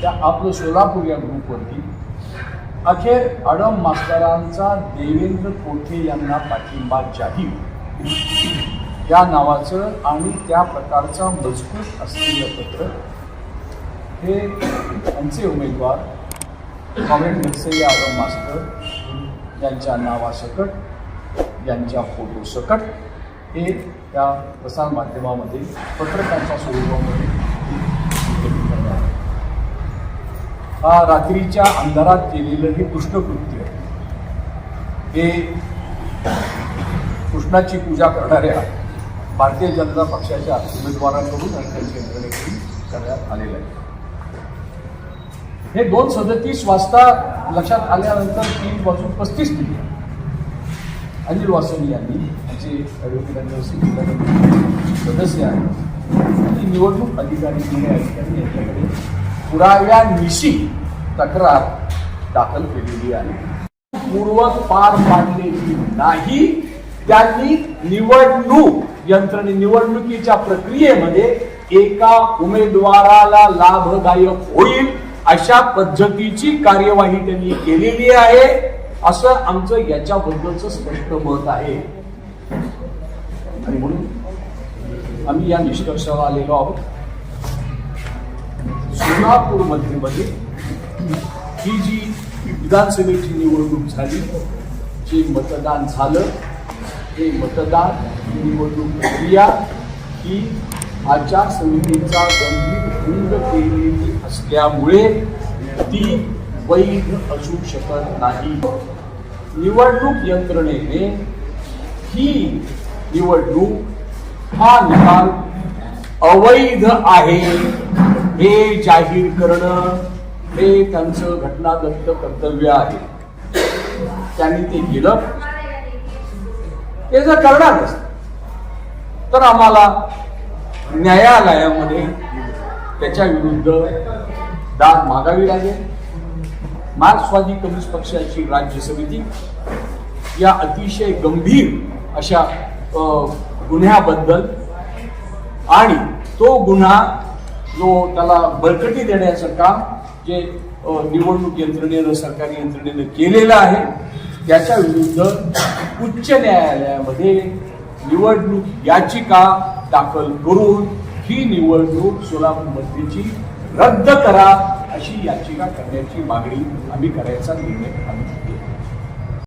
त्या आपलं सोलापूर या ग्रुपवरती अखेर अडम मास्तरांचा देवेंद्र कोठे यांना पाठिंबा जाहीर. या नावाचं आणि त्या प्रकारचा मजबूत असलेलं पत्र हे त्यांचे उमेदवार कॉमेंट नक्सली आडम मास्तर यांच्या नावासकट यांच्या फोटोसकट हे त्या प्रसारमाध्यमामध्ये पत्रकांच्या स्वरूपामध्ये हा रात्रीच्या अंधारात केलेलं हे कृष्णकृत्य. हे कृष्णाची पूजा करणाऱ्या भारतीय जनता पक्षाच्या उमेदवारांकडून आणि त्यांच्या यंत्रणेकडून करण्यात आलेलं आहे. हे दोन सदतीस वाजता लक्षात आल्यानंतर तीन वाजून पस्तीस मिनिट. अनिल वासनी यांनी त्यांचे ॲडव्होकेट सदस्य आहेत. आणि निवडणूक अधिकारी पुणे अधिकारी यांच्याकडे पुराव्यानिशी तक्रार दाखल केलेली आहे. पूर्वक पार पाडलेली नाही. त्यांनी निवडणूक यंत्रणे निवडणुकीच्या प्रक्रियेमध्ये एका उमेदवाराला लाभदायक होईल अशा पद्धतीची कार्यवाही त्यांनी केलेली आहे असं आमचं याच्याबद्दलचं स्पष्ट मत आहे. आणि म्हणून आम्ही या निष्कर्षाला आलेलो आहोत. सोलापूरमध्ये मध्ये ही जी विधानसभेची निवडणूक झाली जे मतदान झालं हे मतदान निवडणूक प्रक्रिया ही आचारसंहितेचा गंभीर भंग केलेली असल्यामुळे ती वैध असू शकत नाही. निवडणूक यंत्रणेने ही निवडणूक हा निकाल अवैध आहे. हे जाहीर करणं हे त्यांचं घटनादत्त कर्तव्य आहे. त्यांनी ते केलं. ते जर करणार तर आम्हाला न्यायालयामध्ये त्याच्या विरुद्ध दाद मागावी लागेल. मार्क्सवादी कम्युनिस्ट पक्षाची राज्य समिती या अतिशय गंभीर अशा गुन्ह्याबद्दल आणि तो गुन्हा जो त्याला बळकटी देण्याचं काम जे निवडणूक यंत्रणेनं सरकारी यंत्रणेनं केलेलं आहे त्याच्या विरुद्ध उच्च न्यायालयामध्ये निवडणूक याचिका दाखल करून ही निवडणूक सोलापूरमध्येची रद्द करा अशी याचिका करण्याची मागणी आम्ही करायचा निर्णय आम्ही